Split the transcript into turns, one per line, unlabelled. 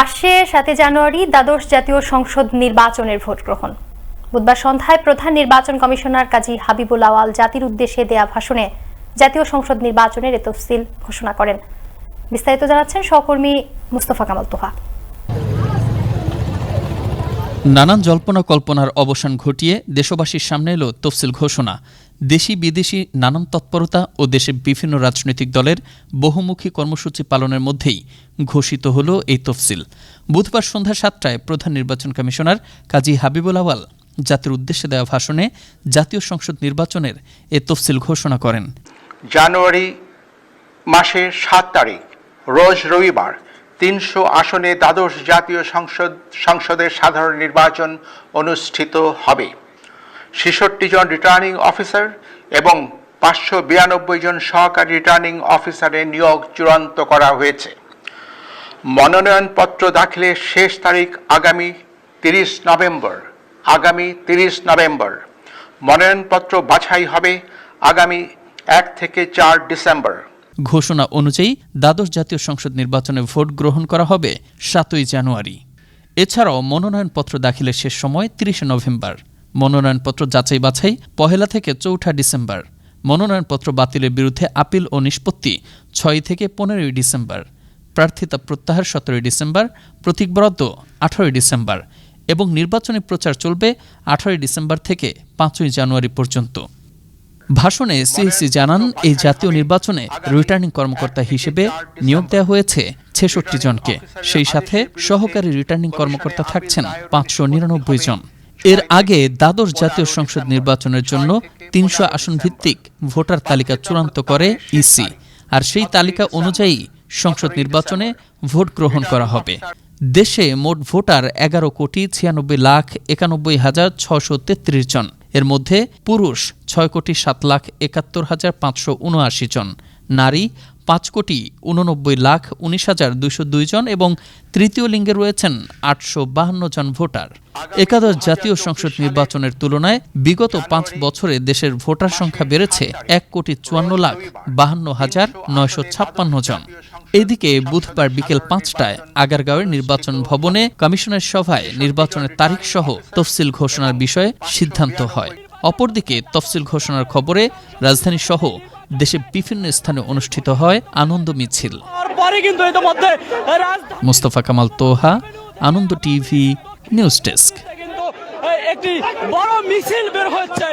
আসছে সাতই জানুয়ারি দ্বাদশ জাতীয় সংসদ নির্বাচনের ভোট গ্রহণ। বুধবার সন্ধ্যায় প্রধান নির্বাচন কমিশনার কাজী হাবিবুল আওয়াল জাতির উদ্দেশ্যে দেয়া ভাষণে জাতীয় সংসদ নির্বাচনের তফসিল ঘোষণা করেন। বিস্তারিত জানাচ্ছেন সহকর্মী মুস্তফা কামাল তোহা।
নানান জল্পনা কল্পনার অবসান ঘটিয়ে দেশবাসীর সামনে এলো তফসিল ঘোষণা। দেশি বিদেশি নানান তৎপরতা ও দেশের বিভিন্ন রাজনৈতিক দলের বহুমুখী কর্মসূচি পালনের মধ্যেই ঘোষিত হল এই তফসিল। বুধবার সন্ধ্যা সাতটায় প্রধান নির্বাচন কমিশনার কাজী হাবিবুল আওয়াল জাতির উদ্দেশ্যে দেওয়া ভাষণে জাতীয় সংসদ নির্বাচনের এ তফসিল ঘোষণা করেন।
জানুয়ারি মাসের সাত তারিখ, রোজ রবিবার তিনশো আসনে দ্বাদশ জাতীয় সংসদ, সংসদের সাধারণ নির্বাচন অনুষ্ঠিত হবে। ছেষট্টি জন রিটার্নিং অফিসার এবং পাঁচশো বিরানব্বই জন সহকারী রিটার্নিং অফিসারের নিয়োগ চূড়ান্ত করা হয়েছে। মনোনয়নপত্র দাখিলের শেষ তারিখ আগামী তিরিশ নভেম্বর। আগামী তিরিশ নভেম্বর। মনোনয়নপত্র বাছাই হবে আগামী এক থেকে চার ডিসেম্বর।
ঘোষণা অনুযায়ী দ্বাদশ জাতীয় সংসদ নির্বাচনে ভোট গ্রহণ করা হবে সাতই জানুয়ারি। এছাড়াও মনোনয়নপত্র দাখিলের শেষ সময় তিরিশে নভেম্বর। মনোনয়নপত্র যাচাই বাছাই পহেলা থেকে চৌঠা ডিসেম্বর। মনোনয়নপত্র বাতিলের বিরুদ্ধে আপিল ও নিষ্পত্তি ছয় থেকে পনেরোই ডিসেম্বর। প্রার্থিতা প্রত্যাহার সতেরোই ডিসেম্বর, প্রতীক বরাদ্দ আঠারোই ডিসেম্বর এবং নির্বাচনী প্রচার চলবে আঠারোই ডিসেম্বর থেকে পাঁচই জানুয়ারি পর্যন্ত। ভাষণে সিএসি জানান, এই জাতীয় নির্বাচনে রিটার্নিং কর্মকর্তা হিসেবে নিয়োগ দেওয়া হয়েছে ছেষট্টি জনকে। সেই সাথে সহকারী রিটার্নিং কর্মকর্তা থাকছেন পাঁচশো নিরানব্বই জন। এর আগে দ্বাদশ জাতীয় সংসদ নির্বাচনের জন্য তিনশো আসন ভিত্তিক ভোটার তালিকা চূড়ান্ত করে ইসি, আর সেই তালিকা অনুযায়ী সংসদ নির্বাচনে ভোট গ্রহণ করা হবে। দেশে মোট ভোটার এগারো কোটি ছিয়ানব্বই লাখ একানব্বই হাজার ছশো তেত্রিশ জন। এর মধ্যে পুরুষ ছয় কোটি সাত লাখ একাত্তর হাজার পাঁচশো উনআশি জন। নারী, পাঁচ কোটি উননব্বই লাখ উনিশ হাজার দুইশো দুই জন এবং তৃতীয় লিঙ্গে রয়েছেন আটশো বাহান্ন জন ভোটার। একাদশ জাতীয় সংসদ নির্বাচনের তুলনায় বিগত পাঁচ বছরে দেশের ভোটার সংখ্যা বেড়েছে এক কোটি চুয়ান্ন লাখ বাহান্ন হাজার নয়শো ছাপ্পান্ন জন। এদিকে বুধবার বিকেল পাঁচটায় আগারগাঁওয়ের নির্বাচন ভবনে কমিশনের সভায় নির্বাচনের তারিখ সহ তফসিল ঘোষণার বিষয়ে সিদ্ধান্ত হয়। অপরদিকে তফসিল ঘোষণার খবরে রাজধানী সহ দেশে বিভিন্ন স্থানে অনুষ্ঠিত হয় আনন্দ মিছিল। Mostafa Kamal Toha Ananda TV news desk.
একটি বড় মিছিল বের হচ্ছে।